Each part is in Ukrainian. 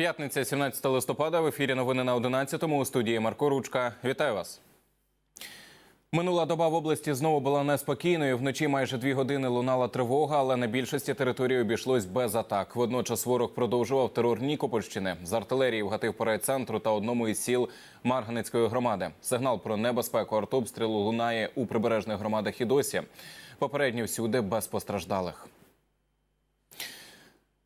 П'ятниця, 17 листопада. В ефірі новини на 11-му у студії Марко Ручка. Вітаю вас. Минула доба в області знову була неспокійною. Вночі майже дві години лунала тривога, але на більшості території обійшлось без атак. Водночас ворог продовжував терор Нікопольщини. З артилерії вгатив по райцентру та одному із сіл Марганицької громади. Сигнал про небезпеку артобстрілу лунає у прибережних громадах і досі. Попередньо всюди без постраждалих.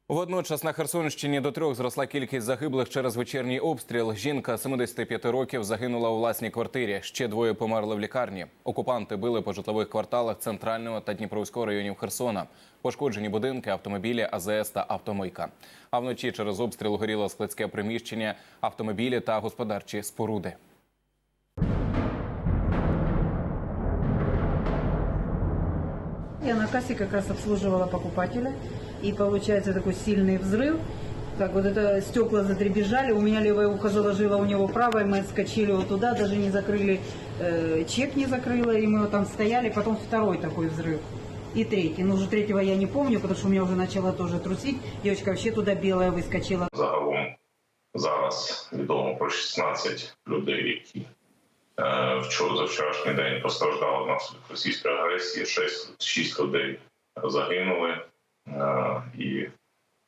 Водночас на Херсонщині до трьох зросла кількість загиблих через вечірній обстріл. Жінка 75 років загинула у власній квартирі. Ще двоє померли в лікарні. Окупанти били по житлових кварталах центрального та Дніпровського районів Херсона. Пошкоджені будинки, автомобілі, АЗС та автомийка. А вночі через обстріл горіло складське приміщення, автомобілі та господарчі споруди. Я на кассе как раз обслуживала покупателя, и получается такой сильный взрыв. Так вот это стекла задребезжали, у меня левое ухо заложило, у него правое, мы отскочили вот туда, даже не закрыли, э, чек не закрыла, и мы вот там стояли, потом второй такой взрыв. И третий. Ну, уже третьего я не помню, потому что у меня уже начало тоже трусить. Девочка вообще туда белая выскочила. Загалом зараз відомо про 16 людей, вчора за вчорашній день постраждали внаслідок російської агресії. 6, 6 людей загинули, е, і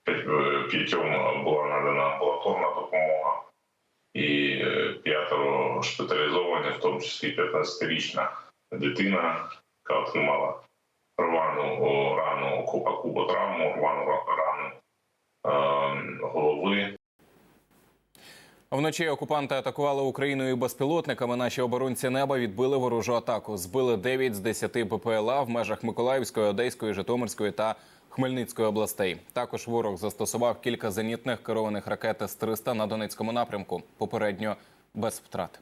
е, п'ятьом була надана амбулаторна допомога, і е, п'ятеро госпіталізовані, в тому числі 15-річна дитина, яка отримала рвану рану купа куба травму, рвану рану е, голови. Вночі окупанти атакували Україною безпілотниками. Наші оборонці неба відбили ворожу атаку. Збили 9 з 10 БПЛА в межах Миколаївської, Одеської, Житомирської та Хмельницької областей. Також ворог застосував кілька зенітних керованих ракет С-300 на Донецькому напрямку. Попередньо без втрат.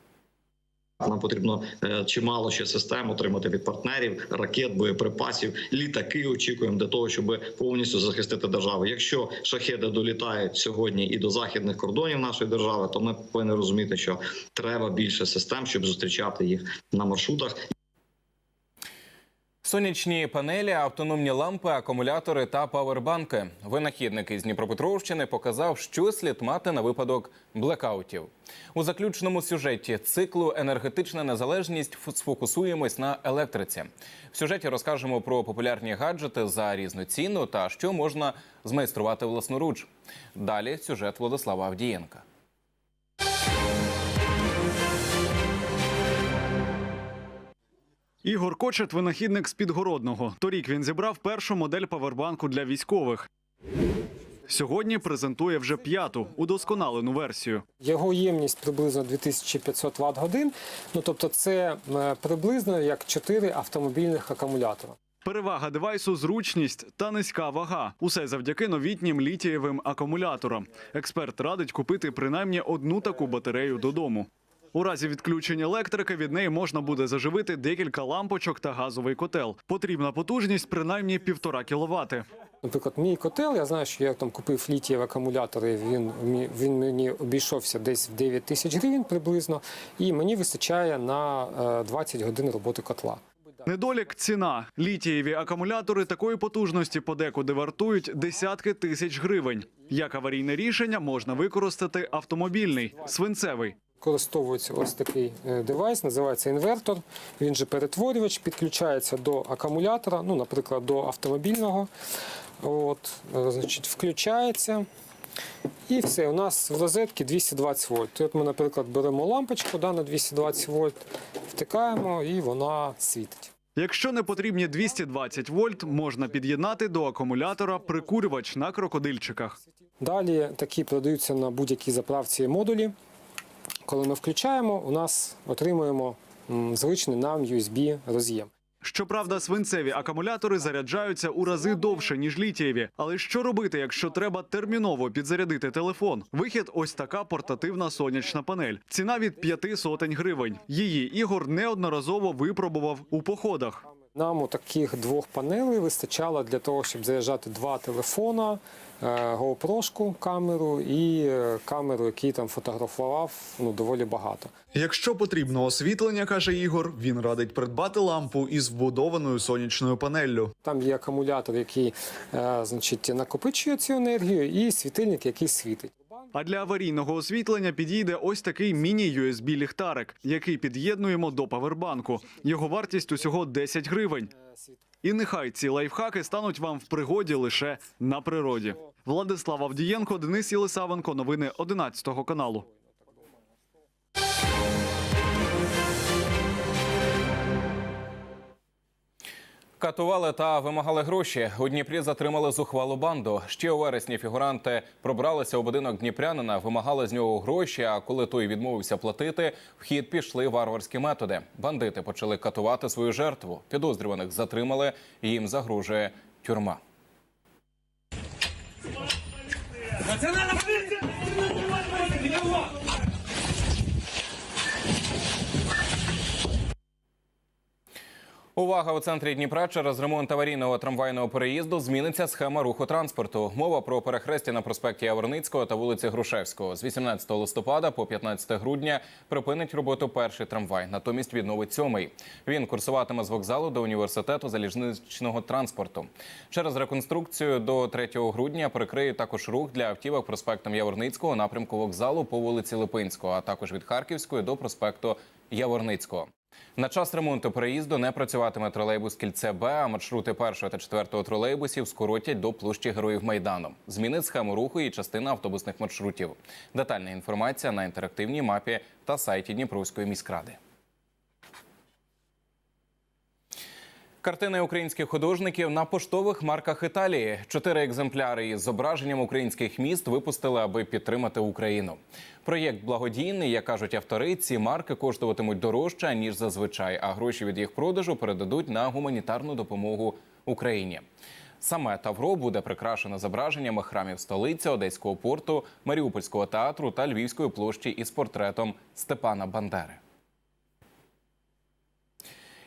Нам потрібно е, чимало ще систем отримати від партнерів, ракет, боєприпасів, літаки. Очікуємо для того, щоб повністю захистити державу. Якщо шахеди долітають сьогодні і до західних кордонів нашої держави, то ми повинні розуміти, що треба більше систем, щоб зустрічати їх на маршрутах. Сонячні панелі, автономні лампи, акумулятори та павербанки. Винахідник із Дніпропетровщини показав, що слід мати на випадок блекаутів. У заключному сюжеті циклу енергетична незалежність сфокусуємось на електриці. В сюжеті розкажемо про популярні гаджети за різну ціну та що можна змайструвати власноруч. Далі сюжет Владислава Авдієнка. Ігор Кочет – винахідник з Підгородного. Торік він зібрав першу модель павербанку для військових. Сьогодні презентує вже п'яту удосконалену версію. Його ємність приблизно 2500 Вт годин. Ну тобто, це е, приблизно як 4 автомобільних акумулятора. Перевага девайсу зручність та низька вага. Усе завдяки новітнім літієвим акумуляторам. Експерт радить купити принаймні одну таку батарею додому. У разі відключення електрики від неї можна буде заживити декілька лампочок та газовий котел. Потрібна потужність принаймні півтора кіловати. Наприклад, мій котел, я знаю, що я там купив літієві акумулятори. Він він мені обійшовся десь в 9 тисяч гривень приблизно, і мені вистачає на е, 20 годин роботи котла. Недолік ціна. Літієві акумулятори такої потужності подекуди вартують десятки тисяч гривень. Як аварійне рішення можна використати автомобільний свинцевий. Використовується ось такий е, девайс, називається інвертор. Він же перетворювач, підключається до акумулятора, ну, наприклад, до автомобільного. От, е, значить, включається. І все, у нас в розетці 220 вольт. От ми, наприклад, беремо лампочку да, на 220 вольт, втикаємо і вона світить. Якщо не потрібні 220 вольт, можна під'єднати до акумулятора прикурювач на крокодильчиках. Далі такі продаються на будь-якій заправці модулі. Коли ми включаємо, у нас отримуємо звичний нам USB роз'єм. Щоправда, свинцеві акумулятори заряджаються у рази довше ніж літієві. Але що робити, якщо треба терміново підзарядити телефон? Вихід ось така портативна сонячна панель. Ціна від п'яти сотень гривень. Її ігор неодноразово випробував у походах. Нам у таких двох панелей вистачало для того, щоб заряджати два телефона, е, GoPro-шку камеру і е, камеру, який там фотографував ну, доволі багато. Якщо потрібно освітлення, каже Ігор, він радить придбати лампу із вбудованою сонячною панеллю. Там є акумулятор, який е, значить, накопичує цю енергію, і світильник, який світить. А для аварійного освітлення підійде ось такий міні-USB-ліхтарик, який під'єднуємо до павербанку. Його вартість усього 10 гривень. І нехай ці лайфхаки стануть вам в пригоді лише на природі. Владислав Авдієнко, Денис Єлисавенко. Новини 11 каналу. Катували та вимагали гроші. У Дніпрі затримали зухвалу банду. Ще у вересні фігуранти пробралися у будинок дніпрянина, вимагали з нього гроші. А коли той відмовився платити, в хід пішли варварські методи. Бандити почали катувати свою жертву. Підозрюваних затримали. Їм загрожує тюрма. Увага у центрі Дніпра через ремонт аварійного трамвайного переїзду зміниться схема руху транспорту. Мова про перехрестя на проспекті Яворницького та вулиці Грушевського. З 18 листопада по 15 грудня припинить роботу перший трамвай. Натомість відновить сьомий. Він курсуватиме з вокзалу до університету залізничного транспорту. Через реконструкцію до 3 грудня прикриє також рух для автівок проспектом Яворницького напрямку вокзалу по вулиці Липинського, а також від Харківської до проспекту Яворницького. На час ремонту переїзду не працюватиме тролейбус кільце Б, а маршрути першого та четвертого тролейбусів скоротять до площі Героїв Майдану. Змінить схему руху і частина автобусних маршрутів. Детальна інформація на інтерактивній мапі та сайті Дніпровської міськради. Картини українських художників на поштових марках Італії. Чотири екземпляри із зображенням українських міст випустили, аби підтримати Україну. Проєкт благодійний, як кажуть автори. Ці марки коштуватимуть дорожче ніж зазвичай, а гроші від їх продажу передадуть на гуманітарну допомогу Україні. Саме Тавро буде прикрашено зображеннями храмів столиці, Одеського порту, Маріупольського театру та Львівської площі із портретом Степана Бандери.